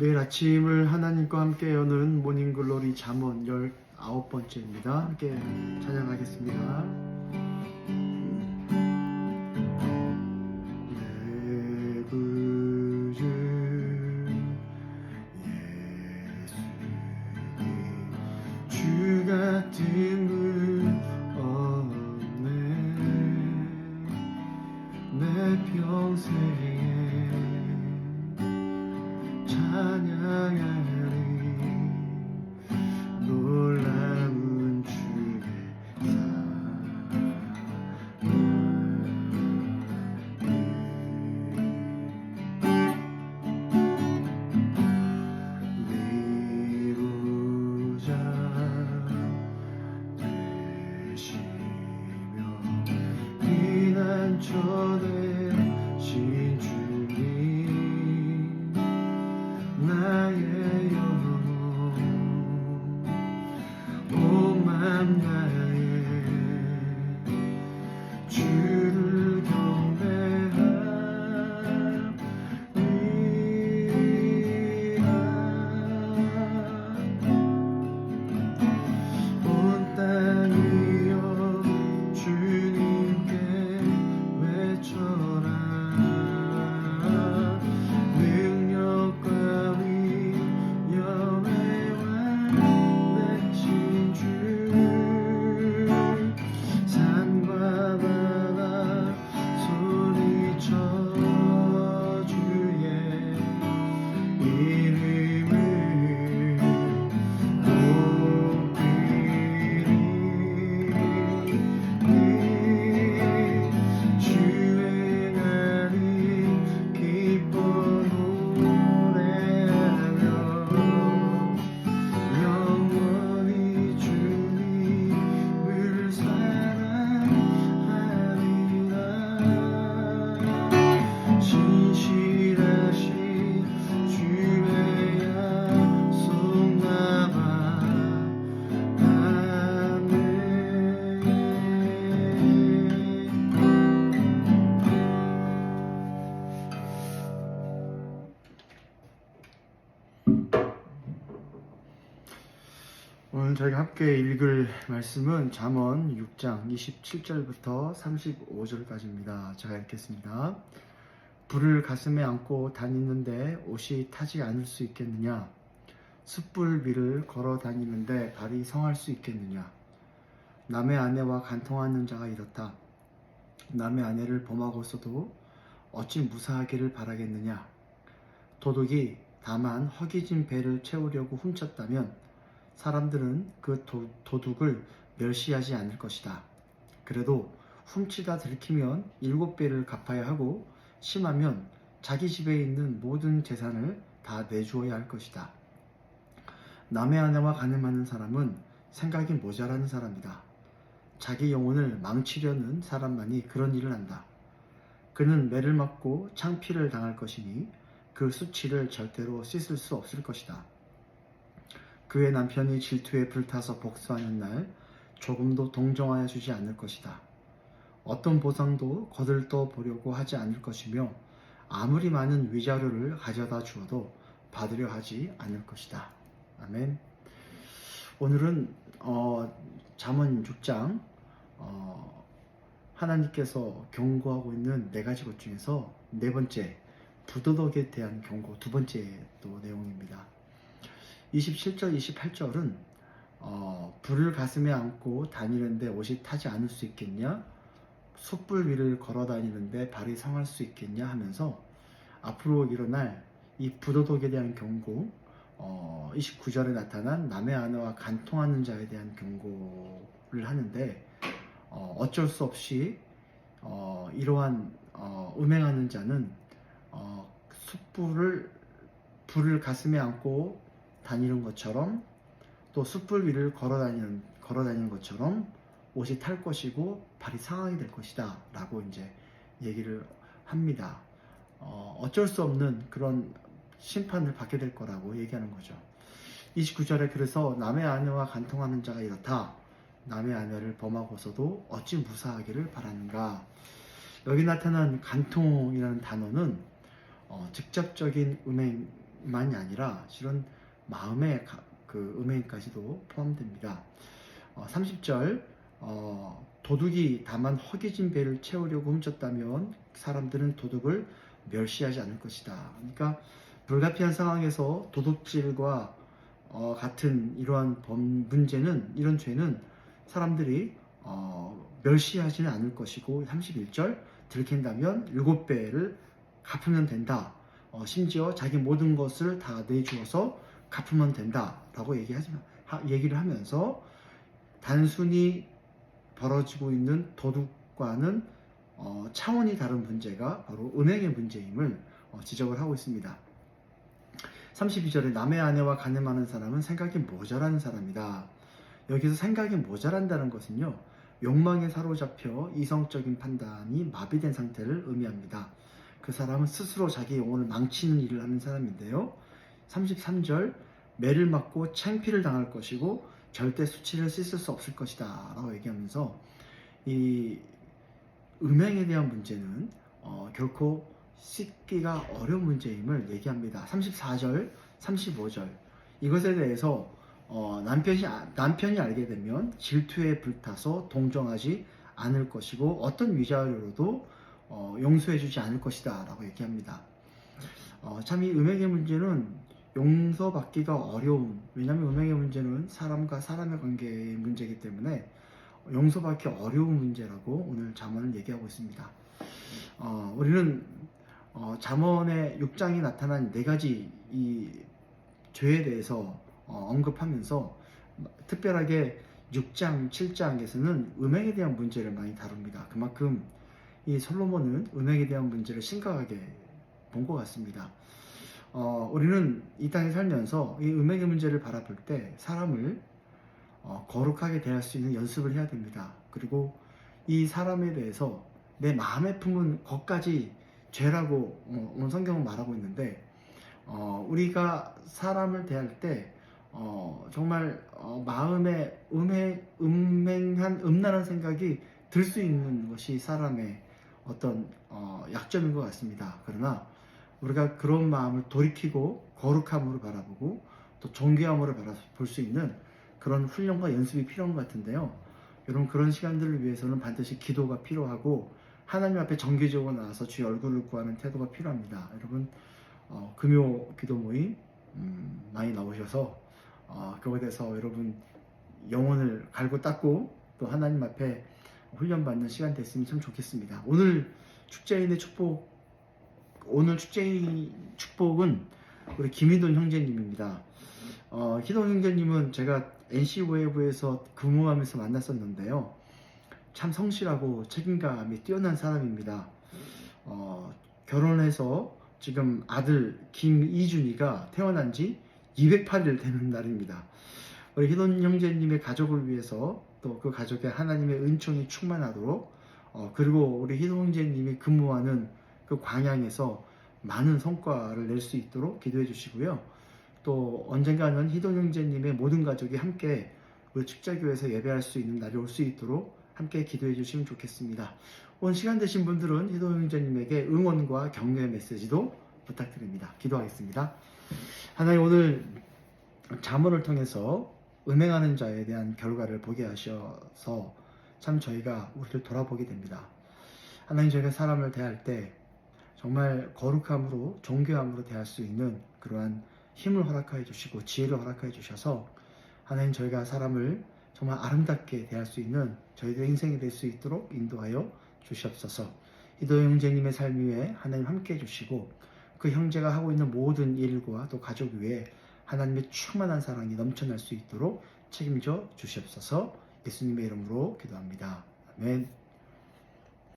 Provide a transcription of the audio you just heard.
매일 아침을 하나님과 함께 여는 모닝글로리 잠언 19번째입니다. 함께 찬양하겠습니다. 내 구주 예수님 주 같은 피난 저희가 함께 읽을 말씀은 잠언 6장 27절부터 35절까지입니다. 제가 읽겠습니다. 불을 가슴에 안고 다니는데 옷이 타지 않을 수 있겠느냐? 숯불 위를 걸어 다니는데 발이 성할 수 있겠느냐? 남의 아내와 간통하는 자가 이렇다. 남의 아내를 범하고서도 어찌 무사하기를 바라겠느냐? 도둑이 다만 허기진 배를 채우려고 훔쳤다면 사람들은 그 도, 도둑을 멸시하지 않을 것이다. 그래도 훔치다 들키면 일곱 배를 갚아야 하고 심하면 자기 집에 있는 모든 재산을 다 내주어야 할 것이다. 남의 아내와 가늠하는 사람은 생각이 모자라는 사람이다. 자기 영혼을 망치려는 사람만이 그런 일을 한다. 그는 매를 맞고 창피를 당할 것이니 그 수치를 절대로 씻을 수 없을 것이다. 그의 남편이 질투에 불타서 복수하는 날 조금도 동정하여 주지 않을 것이다. 어떤 보상도 거들떠 보려고 하지 않을 것이며 아무리 많은 위자료를 가져다 주어도 받으려 하지 않을 것이다. 아멘. 오늘은 어, 잠언 6장 어, 하나님께서 경고하고 있는 네 가지 것 중에서 네 번째 부도덕에 대한 경고 두 번째 또 내용입니다. 27절, 28절은 어, 불을 가슴에 안고 다니는데 옷이 타지 않을 수 있겠냐? 숯불 위를 걸어 다니는데 발이 상할 수 있겠냐? 하면서 앞으로 일어날 이 부도덕에 대한 경고, 어, 29절에 나타난 남의 아내와 간통하는 자에 대한 경고를 하는데 어, 어쩔 수 없이 어, 이러한 어, 음행하는 자는 어, 숯불을 불을 가슴에 안고 다니는 것처럼 또 숯불 위를 걸어 다니는 걸어 다니는 것처럼 옷이 탈 것이고 발이 상하게 될 것이다 라고 이제 얘기를 합니다. 어, 어쩔 수 없는 그런 심판을 받게 될 거라고 얘기하는 거죠. 29절에 그래서 남의 아내와 간통하는 자가 이렇다. 남의 아내를 범하고서도 어찌 무사하기를 바라는가. 여기 나타난 간통이라는 단어는 어, 직접적인 음행 음행만이 아니라 실은 마음의 가- 그 음행까지도 포함됩니다. 어, 30절 어, 도둑이 다만 허기진 배를 채우려고 훔쳤다면 사람들은 도둑을 멸시하지 않을 것이다. 그러니까 불가피한 상황에서 도둑질과 어, 같은 이러한 범 문제는 이런 죄는 사람들이 어, 멸시하지는 않을 것이고 31절 들킨다면 일곱 배를 갚으면 된다. 어, 심지어 자기 모든 것을 다 내주어서 갚으면 된다라고 얘기하지 하- 얘기를 하면서 단순히 벌어지고 있는 도둑과는 어, 차원이 다른 문제가 바로 은행의 문제임을 어, 지적을 하고 있습니다. 32절에 남의 아내와 가늠하는 사람은 생각이 모자란 사람이다. 여기서 생각이 모자란다는 것은요, 욕망에 사로잡혀 이성적인 판단이 마비된 상태를 의미합니다. 그 사람은 스스로 자기 영혼을 망치는 일을 하는 사람인데요. 33절, 매를 맞고 창피를 당할 것이고 절대 수치를 씻을 수 없을 것이다. 라고 얘기하면서 이 음행에 대한 문제는 어, 결코 씻기가 어려운 문제임을 얘기합니다. 34절, 35절 이것에 대해서 어, 남편이 아- 남편이 알게 되면 질투에 불타서 동정하지 않을 것이고 어떤 위자료로도 어, 용서해주지 않을 것이다 라고 얘기합니다. 어, 참 이 음행의 문제는 용서받기가 어려운 왜냐하면 음행의 문제는 사람과 사람의 관계의 문제이기 때문에 용서받기 어려운 문제라고 오늘 잠언을 얘기하고 있습니다. 어, 우리는 어, 잠언의 6장이 나타난 네 가지 이 죄에 대해서 어, 언급하면서 특별하게 6장, 7장에서는 음행에 대한 문제를 많이 다룹니다. 그만큼 이 솔로몬은 음행에 대한 문제를 심각하게 본 것 같습니다. 어, 우리는 이 땅에 살면서 이 음행의 문제를 바라볼 때 사람을 어, 거룩하게 대할 수 있는 연습을 해야 됩니다. 그리고 이 사람에 대해서 내 마음에 품은 것까지 죄라고 어, 오늘 성경은 말하고 있는데 어, 우리가 사람을 대할 때 어, 정말 어, 마음에 음행, 음행한 음란한 생각이 들 수 있는 것이 사람의 어떤 어, 약점인 것 같습니다. 그러나 우리가 그런 마음을 돌이키고 거룩함으로 바라보고 또 존귀함으로 바라볼 수 있는 그런 훈련과 연습이 필요한 것 같은데요. 여러분 그런 시간들을 위해서는 반드시 기도가 필요하고 하나님 앞에 정기적으로 나와서 주의 얼굴을 구하는 태도가 필요합니다. 여러분 어, 금요 기도 모임 음, 많이 나오셔서 어, 그거에 대해서 여러분 영혼을 갈고 닦고 또 하나님 앞에 훈련받는 시간 됐으면 참 좋겠습니다. 오늘 축제인의 축복 오늘 축제인 축복은 우리 김희돈 형제님입니다. 어, 희돈 형제님은 제가 NC 웨이브에서 근무하면서 만났었는데요. 참 성실하고 책임감이 뛰어난 사람입니다. 어, 결혼해서 지금 아들 김이준이가 태어난 지 208일 되는 날입니다. 우리 희돈 형제님의 가족을 위해서 또 그 가족에 하나님의 은총이 충만하도록 어, 그리고 우리 희돈 형제님이 근무하는 그 광양에서 많은 성과를 낼 수 있도록 기도해 주시고요. 또 언젠가는 희돈 형제님의 모든 가족이 함께 우리 축제교회에서 예배할 수 있는 날이 올 수 있도록 함께 기도해 주시면 좋겠습니다. 오늘 시간 되신 분들은 희돈 형제님에게 응원과 격려의 메시지도 부탁드립니다. 기도하겠습니다. 하나님 오늘 자문을 통해서 음행하는 자에 대한 결과를 보게 하셔서 참 저희가 우리를 돌아보게 됩니다. 하나님 저희가 사람을 대할 때 정말 거룩함으로 존귀함으로 대할 수 있는 그러한 힘을 허락하여 주시고 지혜를 허락하여 주셔서 하나님 저희가 사람을 정말 아름답게 대할 수 있는 저희들의 인생이 될 수 있도록 인도하여 주시옵소서. 이도 형제님의 삶 위에 하나님 함께 해주시고 그 형제가 하고 있는 모든 일과 또 가족 위에 하나님의 충만한 사랑이 넘쳐날 수 있도록 책임져 주시옵소서. 예수님의 이름으로 기도합니다. 아멘.